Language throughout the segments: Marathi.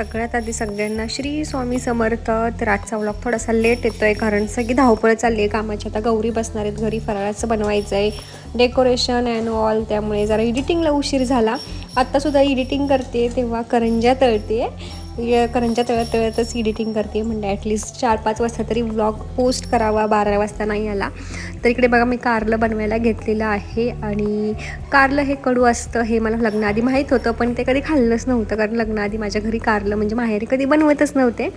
सगळ्यात आधी सगळ्यांना श्री स्वामी समर्थ. तर आजचा व्लॉग थोडासा लेट येतो आहे कारण सगळी धावपळ चालली आहे कामाची. आता गौरी बसणार आहेत घरी फराळाचं बनवायचं आहे डेकोरेशन अँड ऑल त्यामुळे जरा एडिटिंगला उशीर झाला. आत्तासुद्धा एडिटिंग करते तेव्हा करंज्या तळते य- तळत तळतच एडिटिंग करते म्हणजे ॲटलिस्ट चार पाच वाजता तरी व्लॉग पोस्ट करावा बारा वाजता नाही आला. तर इकडे बघा मी कारलं बनवायला घेतलेलं आहे आणि कारलं हे कडू असतं हे मला लग्नाआधी माहीत होतं पण ते कधी खाल्लंच नव्हतं कारण लग्नाआधी माझ्या घरी कारलं म्हणजे माहेरी कधी बनवतच नव्हते.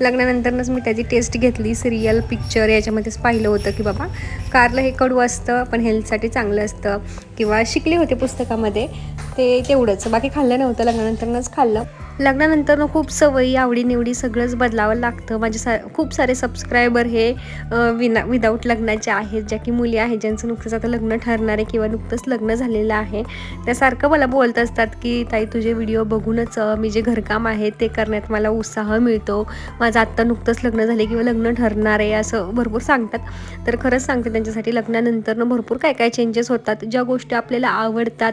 लग्नानंतरच मी त्याची टेस्ट घेतली सिरियल पिक्चर याच्यामध्येच पाहिलं होतं की बाबा कारलं हे कडू असतं पण हेल्थसाठी चांगलं असतं किंवा शिकले होते पुस्तकामध्ये ते तेवढंच. बाकी खाल्लं नव्हतं लग्नानंतरनंच खाल्लं. लग्नानंतर खूप सवयी आवडीनिवडी सगळंच बदलावं लागतं. माझे सा खूप सारे सबस्क्रायबर हे विना विदाऊट लग्नाचे आहेत. ज्या की मुली आहेत ज्यांचं नुकतंच आता लग्न ठरणार आहे किंवा नुकतंच लग्न झालेलं आहे. त्यासारखं मला बोलत असतात की ताई तुझे व्हिडिओ बघूनच मी जे घरकाम आहे ते करण्यात मला उत्साह मिळतो. माझं आत्ता नुकतंच लग्न झाले किंवा लग्न ठरणार आहे असं भरपूर सांगतात. तर खरंच सांगते त्यांच्यासाठी लग्नानंतर भरपूर काय काय चेंजेस होतात. ज्या गोष्टी आपल्याला आवडतात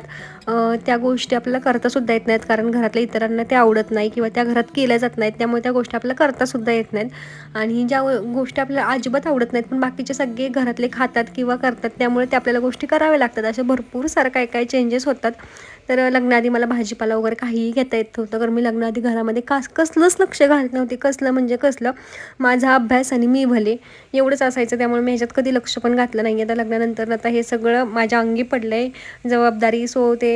त्या गोष्टी आपल्याला करतासुद्धा येत नाहीत. कारण घरातल्या इतरांना ते आवडत नाही किंवा त्या घरात केल्या जात नाहीत त्यामुळे त्या गोष्टी आपल्याला करतासुद्धा येत नाहीत. आणि ज्या गोष्टी आपल्याला अजिबात आवडत नाहीत पण बाकीचे सगळे घरातले खातात किंवा करतात त्यामुळे ते आपल्याला गोष्टी कराव्या लागतात. अशा भरपूर सारं काय काय चेंजेस होतात. तर लग्नाआधी मला भाजीपाला वगैरे काहीही घेता येत नव्हतं कारण मी लग्नाआधी घरामध्ये कास कसलंच लक्ष घालत नव्हते. कसलं म्हणजे कसलं माझा अभ्यास आणि मी भले एवढंच असायचं त्यामुळे मी ह्याच्यात कधी लक्ष पण घातलं नाही. आता लग्नानंतर आता हे सगळं माझ्या अंगी पडलं आहे जबाबदारी सो ते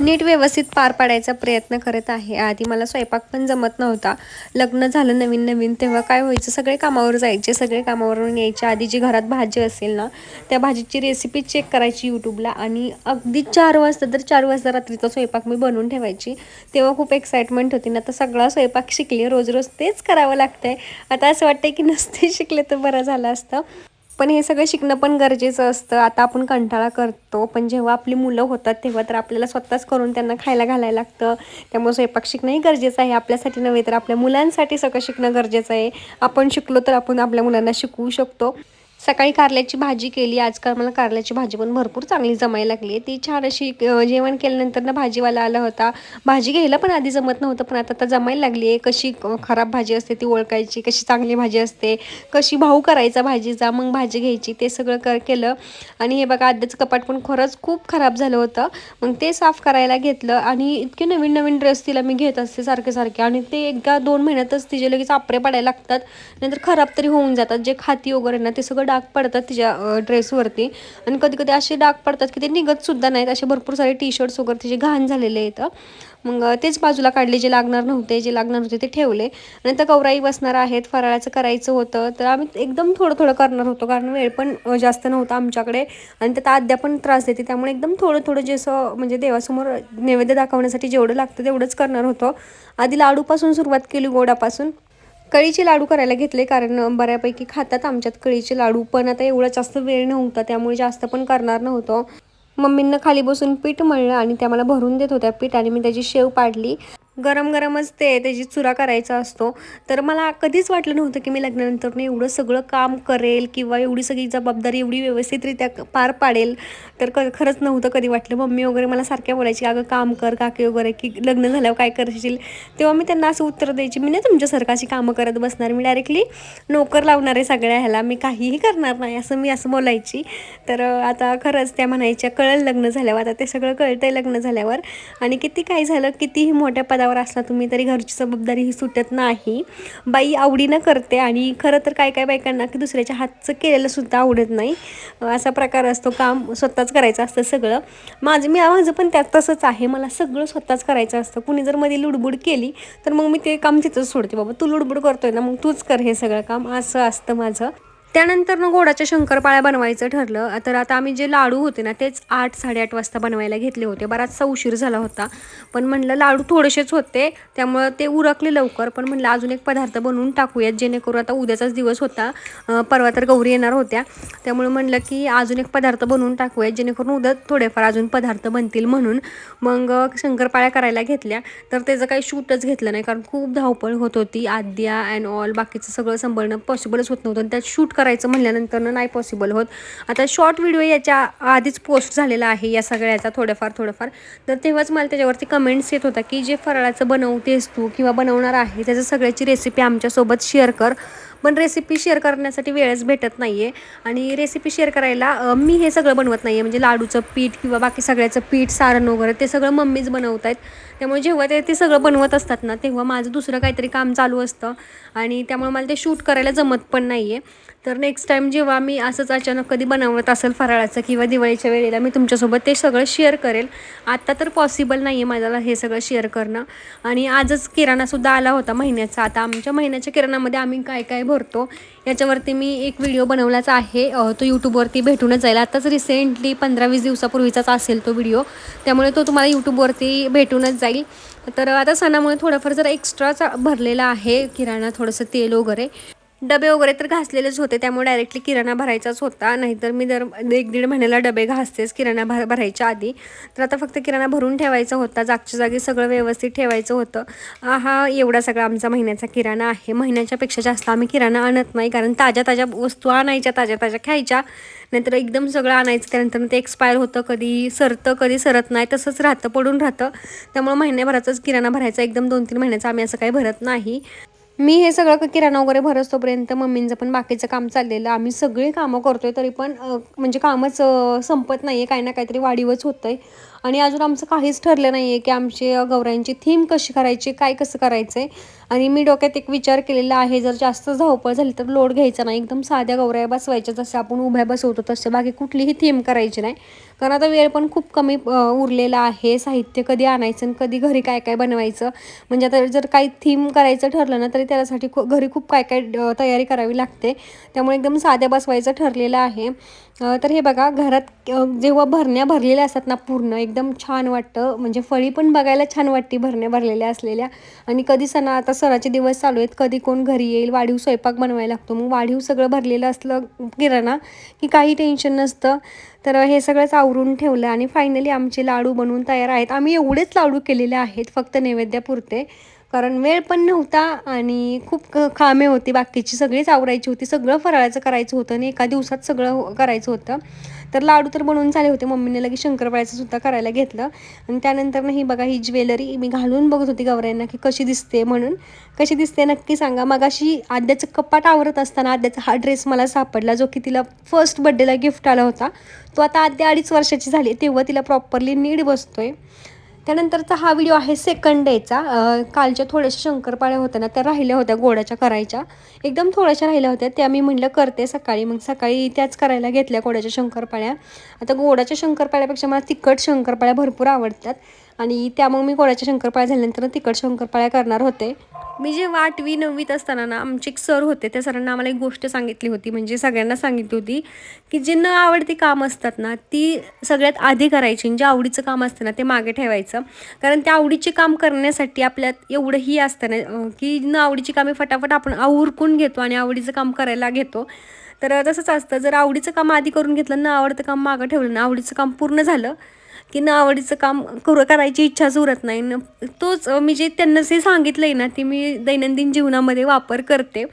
नीट व्यवस्थित पार पाडायचा प्रयत्न करत आहे. आधी मला स्वयंपाक पण जमत नव्हता. लग्न झालं नवीन नवीन तेव्हा काय व्हायचं? सगळे कामावर जायचे. सगळे कामावरून यायचे. आधी जी घरात भाजी असेल ना त्या भाजीची रेसिपी चेक करायची यूट्यूबला आणि अगदी चार वाजता तर चार वाजता रात्रीचा स्वयंपाक मी बनवून ठेवायची. तेव्हा खूप एक्साइटमेंट होती. ना आता सगळा स्वयंपाक शिकले. रोज रोज तेच करावं लागतंय. आता असं वाटतंय की नसते शिकले तर बरं झालं असतं. पण हे सगळं शिकणं पण गरजेचं असतं. आता आपण कंटाळा करतो पण जेव्हा आपली मुलं होतात तेव्हा तर आपल्याला स्वतःच करून त्यांना खायला घालायला लागतं. त्यामुळे स्वयंपाक शिकणंही गरजेचं आहे. आपल्यासाठी नव्हे तर आपल्या मुलांसाठी सगळं शिकणं गरजेचं आहे. आपण शिकलो तर आपण आपल्या मुलांना शिकवू शकतो. सकाळी कारल्याची भाजी केली आजकाल मला कारल्याची भाजी पण भरपूर चांगली जमायला लागली आहे. ती छान अशी जेवण केल्यानंतर ना भाजीवाला आला होता. भाजी घ्यायला पण आधी जमत नव्हतं पण आता आता जमायला लागली आहे. कशी खराब भाजी असते ती ओळखायची कशी चांगली भाजी असते कशी भाऊ करायचा भाजीचा मग भाजी घ्यायची ते सगळं कर केलं. आणि हे बघा आद्याचं कपाट पण खरंच खूप खराब झालं होतं. मग ते साफ करायला घेतलं आणि इतके नवीन नवीन ड्रेस तिला मी घेत असते सारखे सारखे आणि ते एकदा दोन महिन्यातच तिचे लगेच आपरे पडायला लागतात. नंतर खराब तरी होऊन जातात. जे खाती वगैरे ना ते सगळं डाग पडतात तिच्या ड्रेसवरती आणि कधी कधी असे डाग पडतात की ते निघत सुद्धा नाहीत. असे भरपूर सारे टी शर्ट्स वगैरे तिचे घाण झालेले आहेत. मग तेच बाजूला काढले जे लागणार नव्हते जे लागणार होते ते ठेवले. आणि तर कवराई बसणार आहेत फराळाचं करायचं होतं. तर आम्ही एकदम थोडं थोडं करणार होतो कारण वेळ पण जास्त नव्हता आमच्याकडे. आणि त्यात आद्या पण त्रास देते त्यामुळे एकदम थोडं थोडं जसं म्हणजे देवासमोर नैवेद्य दाखवण्यासाठी जेवढं लागतं तेवढंच करणार होतो. आधी लाडूपासून सुरुवात केली गोडापासून. कळीचे लाडू करायला घेतले कारण बऱ्यापैकी खातात आमच्यात कळीचे लाडू पण आता एवढा जास्त वेळ नव्हता त्यामुळे जास्त पण करणार नव्हतं. मम्मींना खाली बसून पीठ मळलं आणि त्या मला भरून देत होत्या पीठ आणि मी त्याची शेव पाडली. गरम गरमच ते त्याची चुरा करायचा असतो. तर मला कधीच वाटलं नव्हतं की मी लग्नानंतर एवढं सगळं काम करेल किंवा एवढी सगळी जबाबदारी एवढी व्यवस्थितरित्या पार पाडेल. तर क खरंच नव्हतं कधी वाटलं. मम्मी वगैरे मला सारख्या बोलायची अगं काम कर काकी वगैरे की लग्न झाल्यावर काय करशील? तेव्हा मी त्यांना असं उत्तर द्यायची मी नाही तुमच्यासारखं कामं करत बसणार. मी डायरेक्टली नोकर लावणार आहे सगळ्या ह्याला. मी काहीही करणार नाही असं मी असं बोलायची. तर आता खरंच त्या म्हणायच्या कळेल लग्न झाल्यावर आता ते सगळं कळतंय लग्न झाल्यावर. आणि किती काय झालं कितीही मोठ्या पदावर असला तुम्ही तरी घरची जबाबदारी ही सुटत नाही. बाई आवडीनं करते आणि खरं तर काय काय बायकांना की दुसऱ्याच्या हातचं केलेलं सुद्धा आवडत नाही. असा प्रकार असतो काम स्वतःच करायचं असतं सगळं. माझं मी माझं पण त्यात तसंच आहे. मला सगळं स्वतःच करायचं असतं. कुणी जर मध्ये लुडबुड केली तर मग मी ते काम तिथंच सोडते. बाबा तू लुडबुड करतोय ना मग तूच कर हे सगळं काम. असं असतं माझं. त्यानंतर ना गोडाच्या शंकरपाळ्या बनवायचं ठरलं. तर आता आम्ही जे लाडू होते ना तेच आठ साडेआठ वाजता बनवायला घेतले होते. बराचसा उशीर झाला होता. पण म्हणलं लाडू थोडेसेच होते त्यामुळं ते उरकले लवकर. पण म्हणलं अजून एक पदार्थ बनवून टाकूयात जेणेकरून आता उद्याचाच दिवस होता. परवा तर गौरी येणार होत्या. त्यामुळे म्हणलं की अजून एक पदार्थ बनवून टाकूयात जेणेकरून उद्या थोडेफार अजून पदार्थ बनतील म्हणून. मग शंकरपाळ्या करायला घेतल्या. तर त्याचं काही शूटच घेतलं नाही कारण खूप धावपळ होत होती. आद्या अँड ऑल बाकीचं सगळं सांभाळणं पॉसिबलच होत नव्हतं. आणि त्यात शूट करायचं म्हणल्यानंतर नाही पॉसिबल होत. आता शॉर्ट व्हिडिओ याच्या आधीच पोस्ट झालेला आहे या सगळ्याचा थोडंफार थोडंफार. तर तेव्हाच मला त्याच्यावरती कमेंट्स येत होता की जे फराळाचं बनवतेस तू किंवा बनवणार आहे त्याचं सगळ्याची रेसिपी आमच्यासोबत शेअर कर. पण रेसिपी शेअर करण्यासाठी वेळच भेटत नाही आहे आणि रेसिपी शेअर करायला मी हे सगळं बनवत नाही आहे म्हणजे लाडूचं पीठ किंवा बाकी सगळ्याचं पीठ सारण वगैरे ते सगळं मम्मीच बनवत आहेत त्यामुळे जेव्हा ते ते सगळं बनवत असतात ना तेव्हा माझं दुसरं काहीतरी काम चालू असतं. आणि त्यामुळे मला ते शूट करायला जमत पण नाही आहे तर नेक्स्ट टाईम जेव्हा मी असंच अचानक कधी बनवत असेल फराळाचं किंवा दिवाळीच्या वेळेला मी तुमच्यासोबत ते सगळं शेअर करेल. आत्ता तर पॉसिबल नाही आहे माझ्याला हे सगळं शेअर करणं. आणि आजच किराणासुद्धा आला होता महिन्याचा. आता आमच्या महिन्याच्या किराणामध्ये आम्ही काय काय भरतो. याच्यावरती मी एक व्हिडिओ बनवलाच आहे. तो यूट्यूबवरती भेटूनच जाईल. आताच रिसेंटली पंधरा वीस दिवसापूर्वीचाच असेल तो व्हिडिओ त्यामुळे तो तुम्हाला यूट्यूबवरती भेटूनच जाईल. तर आता सणामुळे थोडंफार जरा एक्स्ट्राचा भरलेला आहे. किराणा थोडंसं तेल वगैरे. डबे वगैरे तर घासलेलेच होते त्यामुळे डायरेक्टली किराणा भरायचाच होता. नाहीतर मी दर एक दीड महिन्याला डबे घासतेच किराणा भर भरायच्या आधी. तर आता फक्त किराणा भरून ठेवायचा होता जागच्या जागी सगळं व्यवस्थित ठेवायचं होतं. हा एवढा सगळा आमचा महिन्याचा किराणा आहे. महिन्याच्या पेक्षा जास्त आम्ही किराणा आणत नाही कारण ताज्या ताज्या वस्तू आणायच्या ताज्या ताज्या खायच्या नाहीतर एकदम सगळं आणायचं त्यानंतर ते एक्सपायर होतं कधी सरतं कधी सरत नाही तसंच राहतं पडून राहतं. त्यामुळे महिन्याभराचाच किराणा भरायचा एकदम दोन तीन महिन्याचा आम्ही असं काही भरत नाही. मी हे सगळं किराणा वगैरे भरतोपर्यंत मम्मींचं पण बाकीचं काम चाललेलं. आम्ही सगळी कामं करतोय तरी पण म्हणजे कामच संपत नाही आहे काही ना काहीतरी वाढीवच होतं आहे आणि अजून आमचं काहीच ठरलं नाही आहे की आमची गौऱ्यांची थीम कशी करायची काय कसं करायचं आहे आणि मी डोक्यात एक विचार केलेला आहे जर जास्त धावपळ झाली तर लोड घ्यायचा नाही. एकदम साध्या गौऱ्या बसवायच्या जसं आपण उभ्या बसवतो तसं बाकी कुठलीही थीम करायची नाही. कारण आता वेळ पण खूप कमी उरलेला आहे. साहित्य कधी आणायचं आणि कधी घरी काय काय बनवायचं. म्हणजे आता जर काही थीम करायचं ठरलं ना तरी त्यासाठी खू घरी खूप काय काय तयारी करावी लागते. त्यामुळे एकदम साध्या बसवायचं ठरलेलं आहे. तर हे बघा घरात जेव्हा भरण्या भरलेल्या असतात ना पूर्ण एकदम छान वाटतं. म्हणजे फळी पण बघायला छान वाटते भरण्या भरलेल्या असलेल्या. आणि कधी सणा आता सणाचे दिवस चालू आहेत कधी कोण घरी येईल वाढीव स्वयंपाक बनवायला लागतो. मग वाढीव सगळं भरलेलं असलं किराणा की काही टेन्शन नसतं. तर हे सगळंच आवरून ठेवलं आणि फायनली आमचे लाडू बनवून तयार आहेत. आम्ही एवढेच लाडू केलेले आहेत फक्त नैवेद्यापुरते. कारण वेळ पण नव्हता आणि खूप क- कामे होती. बाकीची सगळीच आवरायची होती. सगळं फराळाचं करायचं होतं आणि एका दिवसात सगळं हो- करायचं होतं. तर लाडू तर बनवून झाले होते. मम्मीने लगेच शंकरपाळ्याचं सुद्धा करायला घेतलं. आणि त्यानंतर ना ही बघा ही ज्वेलरी मी घालून बघत होती गौऱ्यांना की कशी दिसते म्हणून. कशी दिसते नक्की सांगा. मग अशी आद्याचं कपाट आवरत असताना आद्याचा हा ड्रेस मला सापडला जो की तिला फर्स्ट बड्डेला गिफ्ट आला होता. तो आता आद्या अडीच वर्षाची झाली तेव्हा तिला प्रॉपरली नीट बसतोय. त्यानंतरचा हा व्हिडिओ आहे सेकंड डेचा कालच्या थोड्याशा शंकरपाळ्या होत्या ना त्या राहिल्या होत्या गोड्याच्या करायच्या. एकदम थोड्याशा राहिल्या होत्या. त्या मी म्हणलं करते सकाळी. मग सकाळी त्याच करायला घेतल्या गोड्याच्या शंकरपाळ्या. आता गोडाच्या शंकरपाळ्यापेक्षा मला तिखट शंकरपाळ्या भरपूर आवडतात. आणि त्या मग मी कोणाच्या शंकरपाळ्या झाल्यानंतर तिकड शंकरपाळ्या करणार होते. मी जेव्हा आठवी नववीत असताना ना आमचे एक सर होते त्या सरांना आम्हाला एक गोष्ट सांगितली होती म्हणजे सगळ्यांना सांगितली होती की जी न आवडती काम असतात ना ती सगळ्यात आधी करायची आणि जे आवडीचं काम असतं ना ते मागे ठेवायचं. कारण त्या आवडीचे काम करण्यासाठी आपल्यात एवढंही असतं ना की न आवडीची कामे फटाफट आपण आवरकून घेतो आणि आवडीचं काम करायला घेतो. तर तसंच असतं जर आवडीचं काम आधी करून घेतलं न आवडतं काम मागं ठेवलं ना आवडीचं काम पूर्ण झालं की न आवडीचं काम करू करायची इच्छाच उरत नाही. न तोच मी जे त्यांना जे सांगितलं आहे ना ते मी दैनंदिन जीवनामध्ये वापर करते.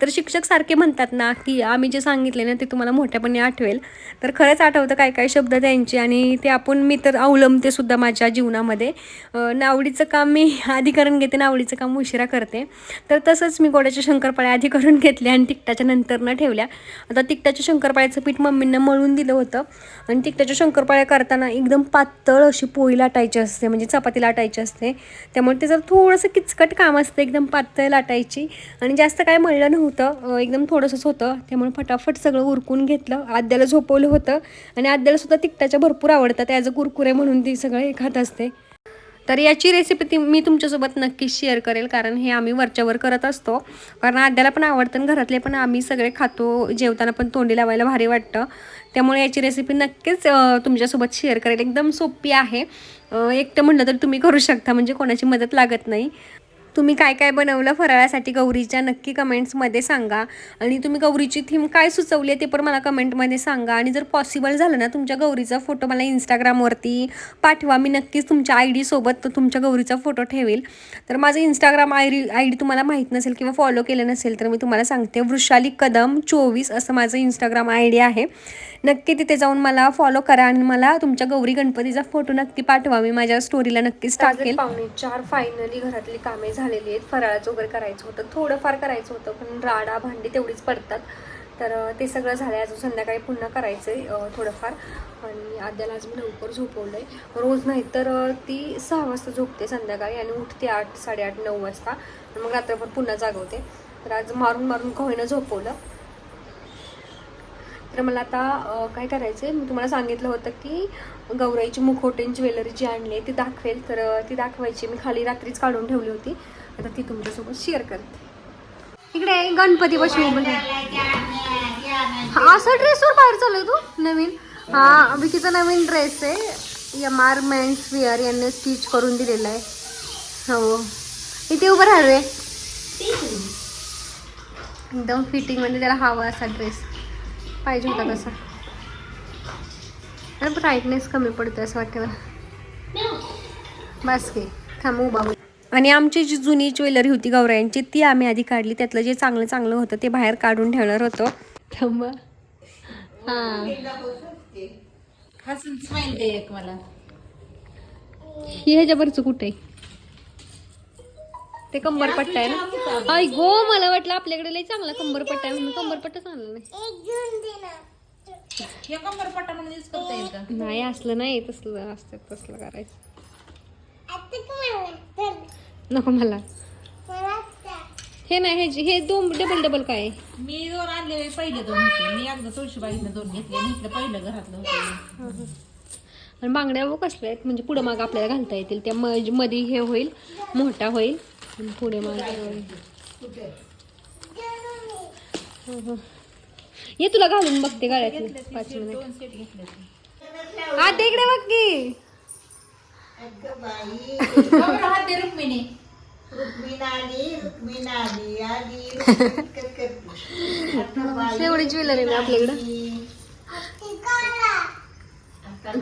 तर शिक्षक सारखे म्हणतात ना की आम्ही जे सांगितले ना ते तुम्हाला मोठ्यापणे आठवेल. तर खरंच आठवतं काय काय शब्द त्यांचे आणि ते आपण मी तर अवलंबते सुद्धा माझ्या जीवनामध्ये. नावडीचं काम मी आधी करून घेते नावडीचं काम उशिरा करते. तर तसंच मी गोड्याच्या शंकरपाळ्या आधी करून घेतल्या आणि तिकटाच्या नंतर न ठेवल्या. आता तिकटाच्या शंकरपाळ्याचं पीठ मम्मींना मळून दिलं होतं. आणि तिकटाच्या शंकरपाळ्या करताना एकदम पातळ अशी पोळी लाटायची असते म्हणजे चपाती लाटायची असते. त्यामुळे ते जर थोडंसं किचकट काम असतं एकदम पातळ लाटायची. आणि जास्त काय मळलं नव्हतं नव्हतं. एकदम थोडंसंच होतं. त्यामुळे फटाफट सगळं उरकून घेतलं. आद्याला झोपवलं होतं. आणि आद्याला सुद्धा तिकटाच्या भरपूर आवडतात. ॲज अ कुरकुरे म्हणून ती सगळं हे खात असते. तर याची रेसिपी ती मी तुमच्यासोबत नक्कीच शेअर करेल. कारण हे आम्ही वरच्यावर करत असतो. कारण आद्याला पण आवडतं आणि घरातले पण आम्ही सगळे खातो. जेवताना पण तोंडी लावायला भारी वाटतं. त्यामुळे याची रेसिपी नक्कीच तुमच्यासोबत शेअर करेल. एकदम सोपी आहे. एकटं म्हटलं तर तुम्ही करू शकता. म्हणजे कोणाची मदत लागत नाही. तुम्ही काय काय बनवलं फराळासाठी गौरीच्या नक्की कमेंट्समध्ये सांगा. आणि तुम्ही गौरीची थीम काय सुचवली आहे ते पण मला कमेंटमध्ये सांगा. आणि जर पॉसिबल झालं ना तुमच्या गौरीचा फोटो मला इंस्टाग्रामवरती पाठवा. मी नक्कीच तुमच्या आय डीसोबत तुमच्या गौरीचा फोटो ठेवेल. तर माझं Instagram I D I D तुम्हाला माहीत नसेल किंवा फॉलो केलं नसेल तर मी तुम्हाला सांगते. वृषाली कदम चोवीस असं माझं इंस्टाग्राम आय डी आहे. नक्की तिथे जाऊन मला फॉलो करा आणि मला तुमच्या गौरी गणपतीचा फोटो नक्की पाठवा. मी माझ्या स्टोरीला नक्कीच टाकेल. पावणे चार फायनली घरातली कामे झालेली आहेत. फराळाचं वगैरे करायचं होतं. थोडंफार करायचं होतं पण राडा भांडी तेवढीच पडतात. तर ते सगळं झालं आहे अजून संध्याकाळी पुन्हा करायचं आहे थोडंफार. आणि आद्याला आज मी लवकर झोपवलं आहे रोज नाही तर ती सहा वाजता झोपते संध्याकाळी आणि उठते आठ साडेआठ नऊ वाजता. मग रात्रभर पुन्हा जागवते. तर आज मारून मारून कोहीनं झोपवलं. तर मला आता काय करायचं आहे मी तुम्हाला सांगितलं होतं की गौराईची मुखोटेन ज्वेलरी जी आणली आहे ती दाखवेल. तर ती दाखवायची. मी खाली रात्रीच काढून ठेवली होती. आता ती तुमच्यासोबत शेअर करते. इकडे गणपती बसवी असं ड्रेसवर बाहेर चालू तू? नवीन? हा विकीचा नवीन ड्रेस आहे. एम आर मेन्स वेअर यांनी स्टिच करून दिलेला आहे. हो. इथे उभं राहा रे एकदम फिटिंग म्हणजे त्याला हवा असा ड्रेस पाहिजे होता तसा. अरे ब्राईटनेस कमी पडतो असं वाटतं मला. बस की थांब उभा आणि आमची जी जुनी ज्वेलरी होती गौरायांची ती आम्ही आधी काढली. त्यातलं जे चांगलं चांगलं होतं ते बाहेर काढून ठेवणार होतो. थांब. हां. हसून स्माईल दे एक मला. ही ह्याच्यावरचं कुठे आहे? ते कंबरपट्टा आहे ना? आई गो मला वाटलं आपल्याकडे लई चांगला कंबरपट्टा आहे म्हणून कंबरपट्टाच आणला नाही. हे कंबर पट्टा म्हणून यूज करता येईल का नाही असलं नाही तसलं असतं तसलं करायचं. नको मला. हे नाही हे हे दोन डबल डबल काय आहे? मी दोन आणले पहिले दोन मी एकदा तुळशीबाईनं दोन घेतले आणि इथलं पहिलं घरातलं होतं. आणि बांगड्या व कसल्या आहेत? म्हणजे पुढे माग आपल्याला घालता येतील. त्या मजमध्ये हे होईल मोठा होईल. आणि पुढे हो, हो. ये तुला घालून बघते गाड्यातले पाच मिनिट. आता इकडे बघ की. रुक्मिणी. एवढी ज्वेलरी आहे आपल्याकडं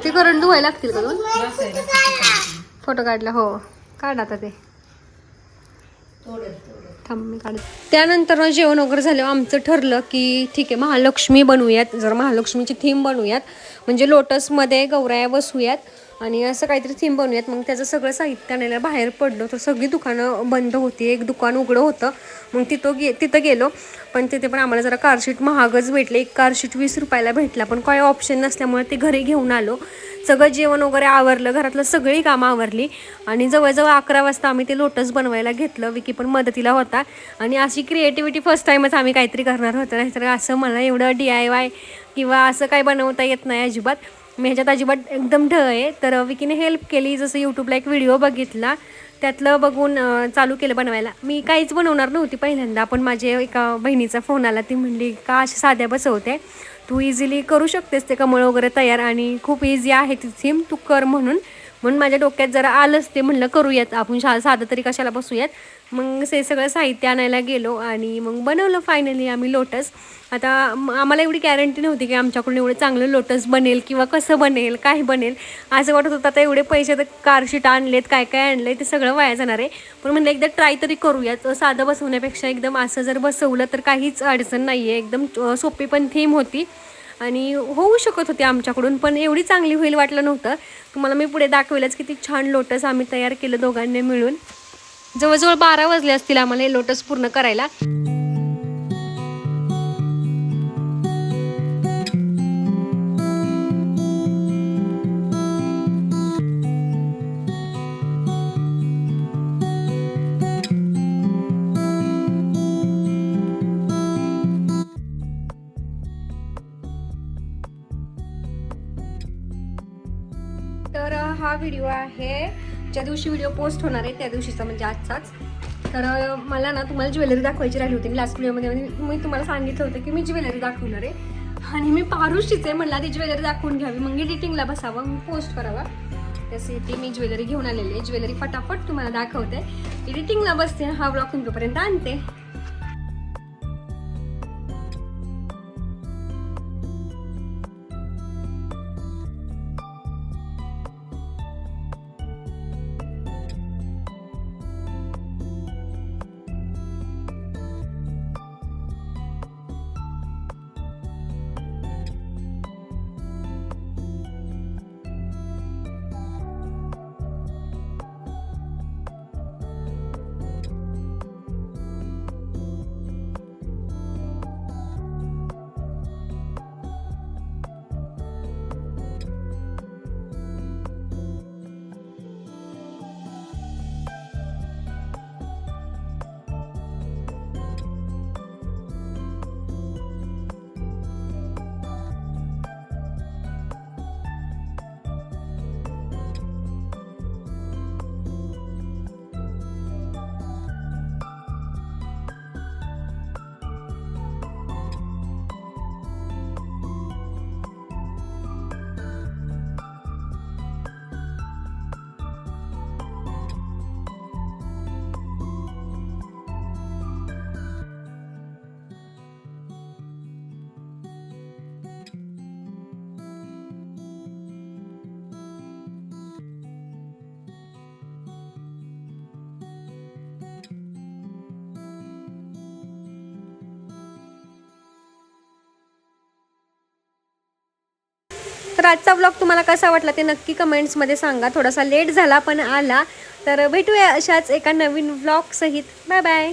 ते करून धुवायला लागतील का. फोटो काढला हो. काढ आता ते. थांब मी त्यानंतर जेवण वगैरे झालं आमचं ठरलं की ठीक आहे महालक्ष्मी बनवूयात जर महालक्ष्मीची थीम बनवूयात म्हणजे लोटसमध्ये गौराया बसूयात. आणि असं काहीतरी थीम बनवूयात. मग त्याचं सगळं साहित्य आणायला बाहेर पडलो तर सगळी दुकानं बंद होती. एक दुकान उघडं होतं. मग तिथं गे तिथं गेलो. पण तिथे पण आम्हाला जरा कारशीट महागच भेटले. एक कारशीट वीस रुपयाला भेटला. पण काही ऑप्शन नसल्यामुळे ते घरी घेऊन आलो. सगळं जेवण वगैरे आवरलं. घरातलं सगळी कामं आवरली. आणि जवळजवळ अकरा वाजता आम्ही ते लोटस बनवायला घेतलं. विकी पण मदतीला होता. आणि अशी क्रिएटिव्हिटी फर्स्ट टाईमच आम्ही काहीतरी करणार होतो. नाहीतर असं मला एवढं डी आय वाय किंवा असं काही बनवता येत नाही अजिबात. मी ह्याच्यात अजिबात एकदम ढ आहे. तर विकीने हेल्प केली जसं यूट्यूबला एक व्हिडिओ बघितला. त्यातलं बघून चालू केलं बनवायला. मी काहीच बनवणार नव्हती पहिल्यांदा पण माझ्या एका बहिणीचा फोन आला. ती म्हणली का अशा साध्या बसवते? तू इझिली करू शकतेस ते कमळ वगैरे तयार आणि खूप इझी आहे ती थीम तू कर म्हणून. म्हणून माझ्या डोक्यात जरा आलंच ते म्हणलं करूयात आपण शा साधं तरी कशाला बसूयात? मग ते सगळं साहित्य आणायला गेलो आणि मग बनवलं फायनली आम्ही लोटस आता आम्हाला एवढी गॅरंटी नव्हती की आमच्याकडून एवढं चांगलं लोटस बनेल किंवा कसं बनेल काय बनेल. असं वाटत होतं आता एवढे पैसे तर कारशीट आणलेत काय काय आणले ते सगळं वाया जाणार आहे. पण म्हणलं एकदा ट्राय तरी करूयात. साधं बसवण्यापेक्षा एकदम असं जर बसवलं तर काहीच अडचण नाही आहे एकदम सोपी पण थीम होती. आणि होऊ शकत होती आमच्याकडून पण एवढी चांगली होईल वाटलं नव्हतं. तुम्हाला मी पुढे दाखवेलच किती छान लोटस आम्ही तयार केलं दोघांनी मिळून. जवळजवळ बारा वाजले असतील आम्हाला हे लोटस पूर्ण करायला. तर हा व्हिडिओ आहे ज्या दिवशी व्हिडिओ पोस्ट होणार आहे त्या दिवशीचा म्हणजे आजचाच. तर मला ना तुम्हाला ज्वेलरी दाखवायची राहिली होती लास्ट व्हिडिओमध्ये मी तुम्हाला सांगितलं होतं की मी ज्वेलरी दाखवणार आहे. आणि मी पारुशीच आहे म्हणला ती ज्वेलरी दाखवून घ्यावी. मग एडिटिंगला बसावं मग पोस्ट करावा. त्यासाठी मी ज्वेलरी घेऊन आलेली आहे. ज्वेलरी फटाफट तुम्हाला दाखवते. एडिटिंगला बसते हा ब्लॉग तुमच्यापर्यंत आणते. आजचा ब्लॉग तुम्हाला कसा वाटला ते नक्की कमेंट्समध्ये सांगा. थोडासा लेट झाला पण आला. तर भेटूया अशाच एका नवीन ब्लॉगसहित बाय बाय